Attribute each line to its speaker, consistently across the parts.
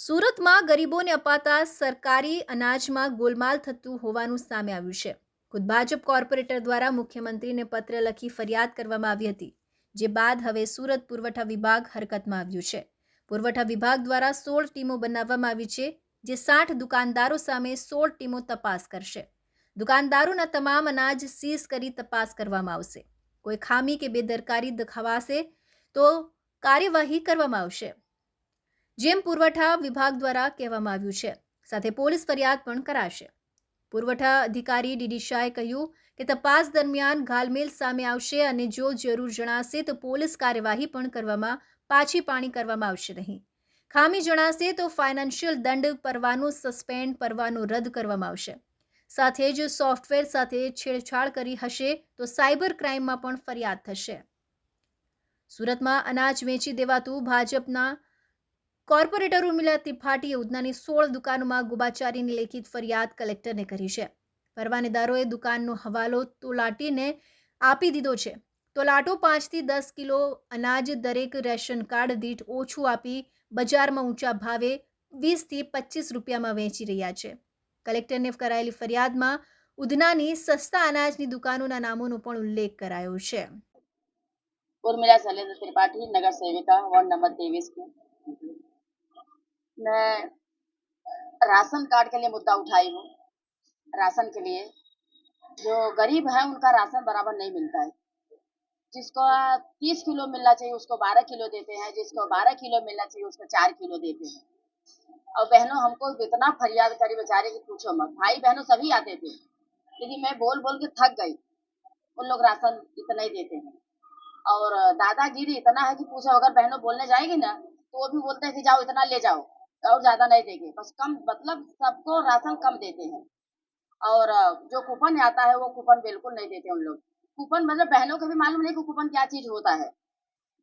Speaker 1: સુરતમાં ગરીબોને અપાતા સરકારી અનાજમાં ગોલમાલ થતું હોવાનું સામે આવ્યું છે. ખુદ ભાજપ કોર્પોરેટર દ્વારા મુખ્યમંત્રીને પત્ર લખી ફરિયાદ કરવામાં આવી હતી, જે બાદ હવે સુરત પુરવઠા વિભાગ હરકતમાં આવ્યું છે. પુરવઠા વિભાગ દ્વારા સોળ ટીમો બનાવવામાં આવી છે, જે સાઠ દુકાનદારો સામે સોળ ટીમો તપાસ કરશે. દુકાનદારોના તમામ અનાજ સીઝ કરી તપાસ કરવામાં આવશે. કોઈ ખામી કે બેદરકારી દેખાવાશે તો કાર્યવાહી કરવામાં આવશે. જેમ પુરવઠા વિભાગ દ્વારા કહેવામાં આવ્યું છે, સાથે પોલીસ ફરિયાદ પણ કરાશે. પુરવઠા અધિકારી ડીડી શાહે કહ્યું કે તપાસ દરમિયાન ઘાલમેલ સામે આવશે અને જો જરૂર જણાશે તો પોલીસ કાર્યવાહી પણ કરવામાં પાછી પાણી કરવામાં આવશે નહીં. ખામી જણાશે તો ફાઇનાન્શિયલ દંડ પરવાનું સસ્પેન્ડ પરવાનું રદ કરવામાં આવશે. સાથે જ સોફ્ટવેર સાથે છેડછાડ કરી હશે તો સાયબર ક્રાઇમમાં પણ ફરિયાદ થશે. સુરતમાં અનાજ વેચી દેવાતું ભાજપના કોર્પોરેટર ઉર્મિલા ત્રિપાઠીએ ઉધનાની સોળ દુકાનોમાં ગોબાચારીની લેખિત ફરિયાદ કલેક્ટરને કરી છે પરવાનેદારોએ દુકાનનો હવાલો તોલાટીને આપી દીધો છે તોલાટો પાંચથી દસ કિલો અનાજ દરેક રેશન કાર્ડ દીઠ ઓછું આપી બજારમાં ઊંચા ભાવે વીસથી પચીસ રૂપિયામાં વેચી રહ્યા છે કલેક્ટરને કરાયેલી ફરિયાદમાં ઉધનાની સસ્તા અનાજની દુકાનોના નામોનો પણ ઉલ્લેખ કરાયો છે
Speaker 2: उर्मिला शैलेंद्र त्रिपाठी नगर सेविका वार्ड नंबर तेईस की मैं राशन कार्ड के लिए मुद्दा उठाई हूँ, राशन के लिए। जो गरीब है, उनका राशन बराबर नहीं मिलता है। जिसको तीस किलो मिलना चाहिए, उसको बारह किलो देते हैं। जिसको बारह किलो मिलना चाहिए, उसको चार किलो देते हैं। और बहनों, हमको इतना फरियाद करी बेचारे की पूछो मत। भाई बहनों सभी आते थे। लेकिन मैं बोल बोल के थक गई। उन लोग राशन इतना ही देते हैं। और दादागिरी इतना है कि पूछो, अगर बहनों बोलने जाएगी ना तो वो भी बोलते हैं कि जाओ, इतना ले जाओ। और ज़्यादा नहीं देंगे। बस कम मतलब सबको राशन कम देते हैं। और जो कूपन आता है, वो कूपन बिल्कुल नहीं देते उन लोग। कूपन मतलब बहनों को भी मालूम नहीं कि कूपन क्या चीज़ होता है।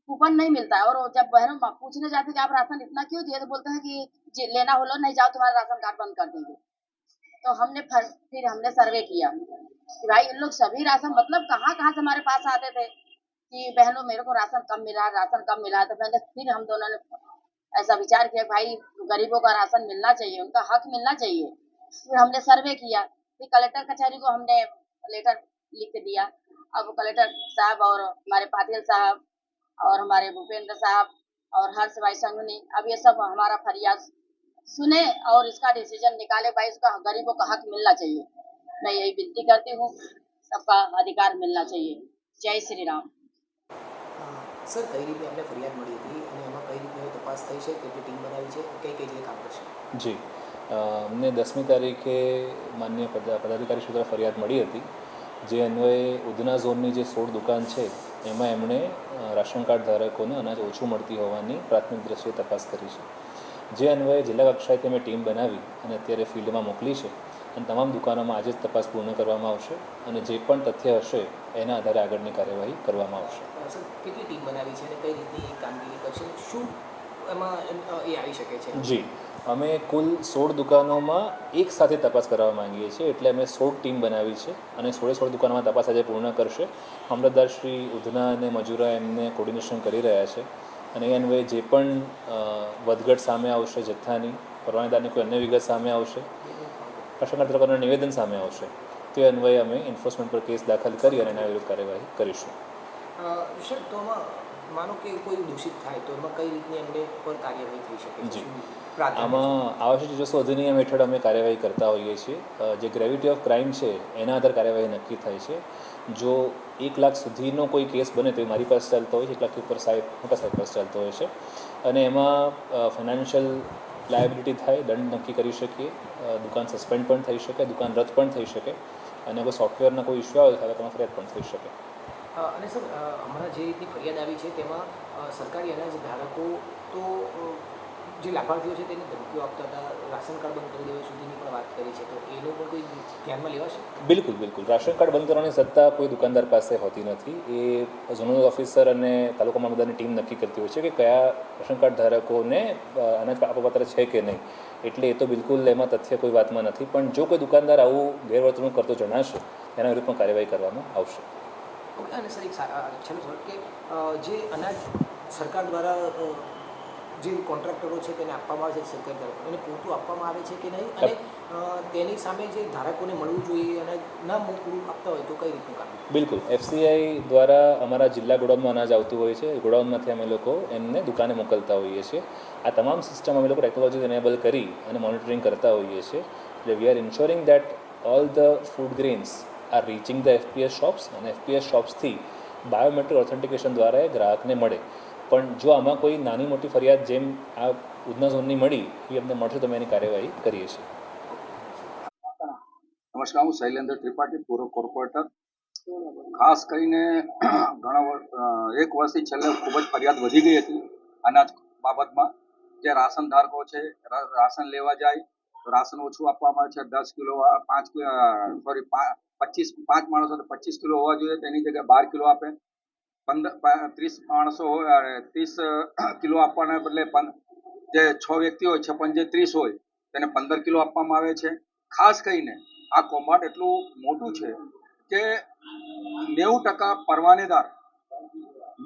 Speaker 2: कूपन नहीं मिलता है। और जब बहनों पूछने जाते कि आप राशन इतना क्यों दिए तो बोलते हैं कि लेना हो लो, नहीं जाओ, तुम्हारा राशन कार्ड बंद कर देंगे। तो हमने फर- फिर हमने सर्वे किया कि भाई इन लोग सभी राशन मतलब कहाँ कहाँ से हमारे पास आते थे कि बहनों, मेरे को राशन कम मिला, राशन कम मिला। तो मैंने, फिर हम दोनों ने ऐसा विचार किया, भाई, गरीबों का राशन मिलना चाहिए, उनका हक मिलना चाहिए। फिर हमने सर्वे किया, फिर कलेक्टर कचहरी को हमने लेटर लिख के दिया। अब कलेक्टर साहब और हमारे पाटिल साहब और हमारे भूपेंद्र साहब और हर्ष भाई संघनी अब ये सब हमारा फरियाद सुने और इसका डिसीज़न निकाले, भाई, इसका गरीबों का हक मिलना चाहिए। मैं यही विनती करती हूँ, सबका अधिकार मिलना चाहिए। जय श्री राम।
Speaker 3: हाँ, सर कई फरियाद मड़ी थी તપાસ થઈ છે કેટલી ટીમ બનાવી છે કઈ કઈ રીતે કામ કરશે?
Speaker 4: જી. અમને દસમી તારીખે માન્ય પદ- પદાધિકારી સૂત્ર ફરિયાદ મળી હતી જે અન્વયે ઉધના ઝોનની જે સોળ દુકાન છે એમાં એમણે રાશન કાર્ડ ધારકોને અનાજ ઓછું મળતી હોવાની પ્રાથમિક દ્રષ્ટિએ તપાસ કરી છે. જે અન્વયે જિલ્લા કક્ષાએ અમે ટીમ બનાવી અને અત્યારે ફિલ્ડમાં મોકલી છે અને તમામ દુકાનોમાં આજે જ તપાસ પૂર્ણ કરવામાં આવશે અને જે પણ તથ્ય હશે એના આધારે આગળની કાર્યવાહી કરવામાં આવશે.
Speaker 3: કેટલી ટીમ બનાવી છે અને કઈ રીતની કામગીરી કરશે? શું એમાં એ આવી શકે છે.
Speaker 4: જી. અમે કુલ સોળ દુકાનોમાં એક સાથે તપાસ કરવા માંગીએ છીએ એટલે અમે સોળ ટીમ બનાવી છે અને સોળે સોળ દુકાનોમાં તપાસ આજે પૂર્ણ કરશે. અમલદાર શ્રી ઉધના અને મજૂરા એમને કોર્ડિનેશન કરી રહ્યા છે. અને એ અન્વયે જે પણ વધઘટ સામે આવશે જથ્થાની પરવાનેદારની કોઈ અન્ય વિગત સામે આવશે પ્રશ્નકર્તા લોકોના નિવેદન સામે આવશે તે અન્વયે અમે એન્ફોર્સમેન્ટ પર કેસ દાખલ કરી અને એના વિરુદ્ધ કાર્યવાહી કરીશું.
Speaker 3: સર તો માનો કે કોઈ દૂષિત થાય તો એમાં કઈ રીતની એમને પર કાર્યવાહી થઈ શકે? છે?
Speaker 4: આમાં આવશ્યક ચીજો અધિનિયમ હેઠળ અમે કાર્યવાહી કરતા હોઈએ છીએ. જે ગ્રેવિટી ઓફ ક્રાઇમ છે એના આધાર કાર્યવાહી નક્કી થાય છે. જો એક લાખ સુધીનો કોઈ કેસ બને તો એ મારી પાસે ચાલતો હોય છે એક લાખથી ઉપર સાહેબ મોટા સાહેબ પાસે ચાલતો હોય છે. અને એમાં ફાઇનાન્શિયલ લાયબિલિટી થાય દંડ નક્કી કરી શકીએ. દુકાન સસ્પેન્ડ પણ થઈ શકે દુકાન રદ પણ થઈ શકે. અને કોઈ સોફ્ટવેરના કોઈ ઇસ્યુ આવે તો ફરિયાદ પણ થઈ શકે.
Speaker 3: અને સર હમણાં જે રીતની ફરિયાદ આવી છે, તેમાં સરકારી અનાજ ધારકો તો જે લાભાર્થીઓ છે તેને ધમકીઓ આપતા હતા, રાશન કાર્ડ બંધ કરી દેવા સુધીની પણ વાત કરી છે, તો એનો પણ કોઈ ધ્યાનમાં લેવાશે?
Speaker 4: બિલકુલ બિલકુલ. રાશન કાર્ડ બંધ કરવાની સત્તા કોઈ દુકાનદાર પાસે હોતી નથી. એ ઝોનલ ઓફિસર અને તાલુકા મામલતદારની ટીમ નક્કી કરતી હોય છે કે કયા રાશન કાર્ડ ધારકોને અનાજ આપવાપાત્ર છે કે નહીં. એટલે એ તો બિલકુલ એમાં તથ્ય કોઈ વાતમાં નથી. પણ જો કોઈ દુકાનદાર આવું ગેરવર્તણૂક કરતો જણાશે એના વિરુદ્ધ પણ કાર્યવાહી કરવામાં આવશે.
Speaker 3: ઓકે અને સર એક છેલ્લો સવાલ કે જે અનાજ સરકાર દ્વારા જે કોન્ટ્રાક્ટરો છે તેને આપવામાં આવે છે સરકાર દ્વારા એને પૂરતું આપવામાં આવે છે કે નહીં? અને તેની સામે જે ધારકોને મળવું જોઈએ અને ના પૂરું આપતા હોય તો કઈ રીતનું કામ?
Speaker 4: બિલકુલ. એફસીઆઈ દ્વારા અમારા જિલ્લા ગોડાઉનમાં અનાજ આવતું હોય છે. ગોડાઉનમાંથી અમે લોકો એમને દુકાને મોકલતા હોઈએ છીએ. આ તમામ સિસ્ટમ અમે લોકો ટેકનોલોજી એનેબલ કરી અને મોનિટરિંગ કરતા હોઈએ છીએ. એટલે we are ensuring that all the food grains are reaching the FPS shops અને એફપીએસ શોપ્સથી બાયોમેટ્રિક ઓથેન્ટિકેશન દ્વારા એ ગ્રાહકને મળે. પણ જો આમાં કોઈ નાની મોટી ફરિયાદ જેમ આ ઉધના ઝોનની મળી, એ અમને મળશે, તો અમે એની કાર્યવાહી કરીએ છીએ.
Speaker 5: નમસ્કાર, હું શૈલેન્દ્ર ત્રિપાઠી, પૂર્વ કોર્પોરેટર ખાસ કરીને ઘણા એક વર્ષથી છેલ્લે ખૂબ જ ફરિયાદ વધી ગઈ હતી અનાજ બાબતમાં જે રાશન ધારકો છે રાશન લેવા જાય રાશન ઓછું આપવામાં આવે છે, દસ કિલો પાંચ સોરી પચીસ, પાંચ માણસો તો પચીસ કિલો હોવા જોઈએ, તેની જગ્યાએ બાર કિલો આપે. પંદર ત્રીસ માણસો હોય ત્રીસ કિલો આપવાના બદલે જે છ વ્યક્તિ હોય છે પણ જે ત્રીસ હોય, તેને પંદર કિલો આપવામાં આવે છે. ખાસ કરીને, આ કૌભાંડ એટલું મોટું છે કે નેવું ટકા પરવાનેદાર,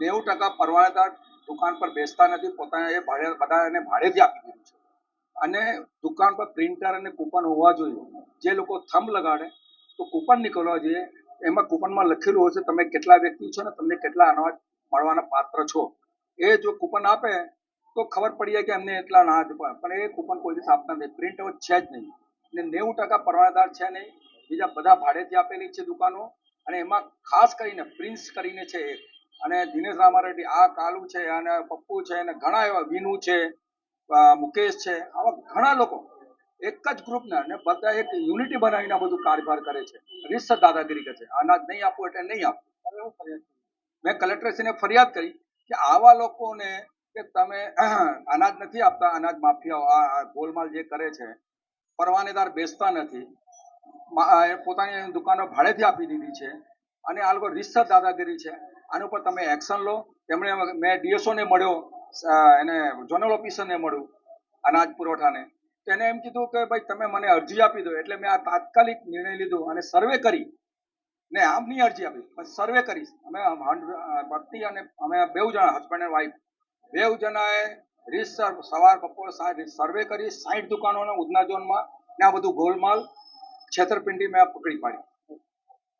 Speaker 5: નેવું ટકા પરવાનેદાર દુકાન પર બેસતા નથી, પોતાના એ ભાડે બધા એને ભાડેથી આપી દીધું છે. અને દુકાન પર પ્રિન્ટર અને કૂપન હોવા જોઈએ. જે લોકો થંભ લગાડે તો કૂપન નીકળવા જોઈએ. એમાં કૂપનમાં લખેલું હશે તમે કેટલા વ્યક્તિ છો ને તમને કેટલા અનાજ મળવાના પાત્ર છો. એ જો કૂપન આપે, તો ખબર પડી જાય કે એમને એટલા ના પણ એ કૂપન કોઈ દિવસ આપતા નથી. પ્રિન્ટ આઉટ છે જ નહીં. ને નેવું ટકા પરવાનેદાર છે નહીં. બીજા બધા ભાડેથી આપેલી છે દુકાનો. અને એમાં ખાસ કરીને પ્રિન્સ કરીને છે એક. અને દિનેશ રામારેડ્ડી, આ કાલુ છે, અને પપ્પુ છે, અને ઘણા એવા વિનુ છે મુકેશ છે. આવા ઘણા લોકો એક જ ગ્રુપના અને બધા એક યુનિટી બનાવીને આ બધું કારભાર કરે છે. રીસ દાદાગીરી કરે છે. અનાજ નહીં આપવું એટલે નહીં આપવું મેં કલેક્ટરશ્રીને ફરિયાદ કરી કે આવા લોકોને કે તમે અનાજ નથી આપતા અનાજ માફિયાઓ આ ગોલમાલ જે કરે છે પરવાનેદાર બેસતા નથી. પોતાની દુકાનો ભાડેથી આપી દીધી છે અને આ લોકો રીતસર દાદાગીરી છે. આના ઉપર તમે એક્શન લો. તેમણે મેં ડીએસઓને મળ્યો એને ઝોનલ ઓફિસરને મળ્યું અનાજ પુરવઠાને. તેને એમ કીધું કે ભાઈ, તમે મને અરજી આપી દો. એટલે મેં આ તાત્કાલિક નિર્ણય લીધો અને સર્વે કરી. ને આમની અરજી આપી. સર્વે કરીશ અમે પતિ અને અમે બેઉ જણા હસબન્ડ એન્ડ વાઈફ બેઉ જણાએ રીતસર સવાર બપોર સાંજ સર્વે કરી. સાઠ દુકાનોના ઉધના ઝોનમાં ને આ બધું ગોલમાલ, છેતરપિંડી મેં પકડી પાડી.